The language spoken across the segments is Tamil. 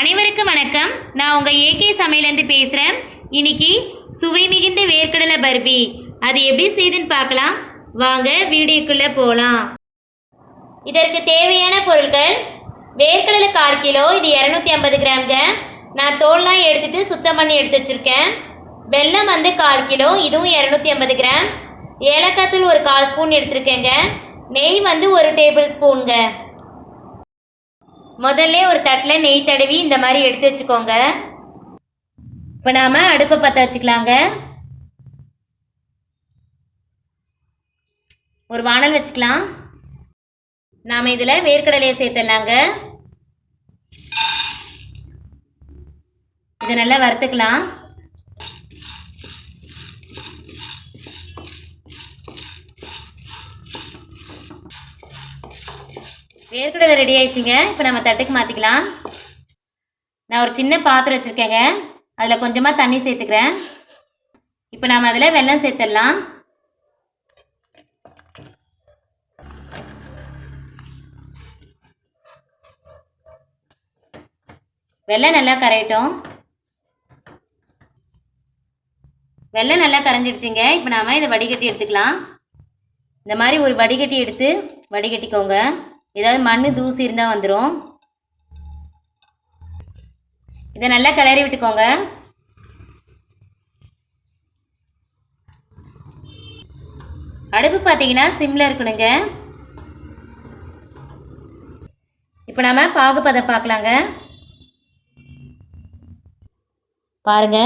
அனைவருக்கும் வணக்கம். நான் உங்கள் ஏகே சமையலேருந்து பேசுகிறேன் இன்னைக்கு சுவை மிகுந்த வேர்க்கடலை பர்பி. அது எப்படி செய்துன்னு பார்க்கலாம். வாங்க வீடியோக்குள்ளே போகலாம் இதற்கு தேவையான பொருட்கள் வேர்க்கடலை கால் கிலோ இது இரநூத்தி ஐம்பது கிராம்ங்க நான் தோல்லாம் எடுத்துட்டு சுத்தம் பண்ணி எடுத்து வச்சுருக்கேன். வெல்லம் வந்து கால் கிலோ இதுவும் இரநூத்தி ஐம்பது கிராம். ஏலக்காய் தூள் ஒரு கால் ஸ்பூன் எடுத்துருக்கேங்க. நெய் வந்து ஒரு டேபிள் ஸ்பூனுங்க. முதல்ல ஒரு தட்டில் நெய் தடவி இந்த மாதிரி எடுத்து வச்சுக்கோங்க. இப்போ நாம் அடுப்பை பற்ற வச்சுக்கலாங்க. ஒரு வானல் வச்சுக்கலாம். நாம் இதில் வேர்க்கடலையை சேர்த்துடலாங்க. இதை நல்லா வறுத்துக்கலாம். வேர்க்கடலை ரெடி ஆயிடுச்சுங்க. இப்போ நம்ம தட்டுக்கு மாற்றிக்கலாம் நான் ஒரு சின்ன பாத்திரம் வச்சுருக்கேங்க. அதில் கொஞ்சமாக தண்ணி சேர்த்துக்கிறேன். இப்போ நாம் அதில் வெல்லம் சேர்த்துடலாம். வெள்ளம் நல்லா கரையட்டும். வெள்ளம் நல்லா கரைஞ்சிடுச்சிங்க. இப்போ நாம் இதை வடிகட்டி எடுத்துக்கலாம். இந்த மாதிரி ஒரு வடிகட்டி எடுத்து வடிகட்டிக்கோங்க. ஏதாவது மண் தூசி இருந்தால் வந்துடும் இதை நல்லா கிளறி விட்டுக்கோங்க. அடுப்பு பார்த்தீங்கன்னா சிம்மில் இருக்கணுங்க. இப்போ நம்ம பாகுபதம் பார்க்கலாங்க. பாருங்க.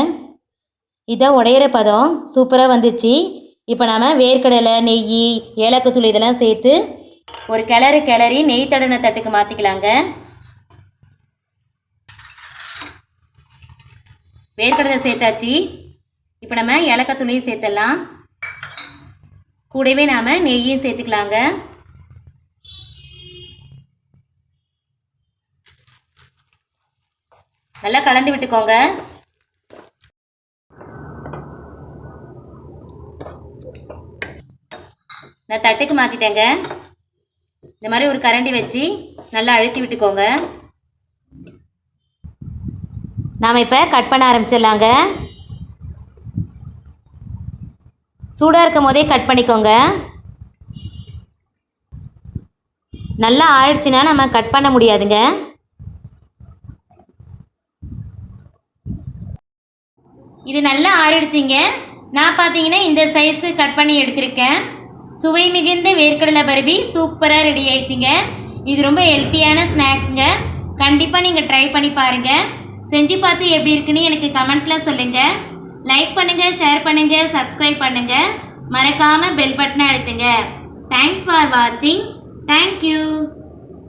இதான் உடையிற பதம் சூப்பராக வந்துச்சு. இப்போ நாம் வேர்க்கடலை நெய் ஏலக்காய் தூள் இதெல்லாம் சேர்த்து ஒரு கிளறு கிளறி நெய் தடன தட்டுக்கு மாற்றிக்கலாங்க வேர்க்கடலை சேர்த்தாச்சு. இப்போ நம்ம ஏலக்காய் துணியும் சேர்த்துடலாம் கூடவே நாம் நெய்யும் சேர்த்துக்கலாங்க. நல்லா கலந்து விட்டுக்கோங்க. நான் தட்டுக்கு மாற்றிட்டேங்க இந்த மாதிரி ஒரு கரண்டி வச்சு நல்லா அழுத்தி விட்டுக்கோங்க. நாம் இப்போ கட் பண்ண ஆரம்பிச்சிடலாங்க. சூடாக இருக்கும் போதே கட் பண்ணிக்கோங்க. நல்லா ஆயிடுச்சுன்னா நம்ம கட் பண்ண முடியாதுங்க. இது நல்லா ஆறிடுச்சிங்க. நான் பார்த்தீங்கன்னா இந்த சைஸ்க்கு கட் பண்ணி எடுத்திருக்கேன். சுவை மிகுந்த வேர்க்கடலை பருப்பி சூப்பராக ரெடி ஆயிடுச்சுங்க. இது ரொம்ப ஹெல்த்தியான ஸ்நாக்ஸுங்க கண்டிப்பாக நீங்கள் ட்ரை பண்ணி பாருங்கள் செஞ்சு பார்த்து எப்படி இருக்குன்னு எனக்கு கமெண்ட்டில் சொல்லுங்கள் லைக் பண்ணுங்கள் ஷேர் பண்ணுங்கள் சப்ஸ்கிரைப் பண்ணுங்கள் மறக்காமல் பெல் பட்டனை அழுத்துங்க. தேங்க்ஸ் ஃபார் வாட்சிங் தேங்க்யூ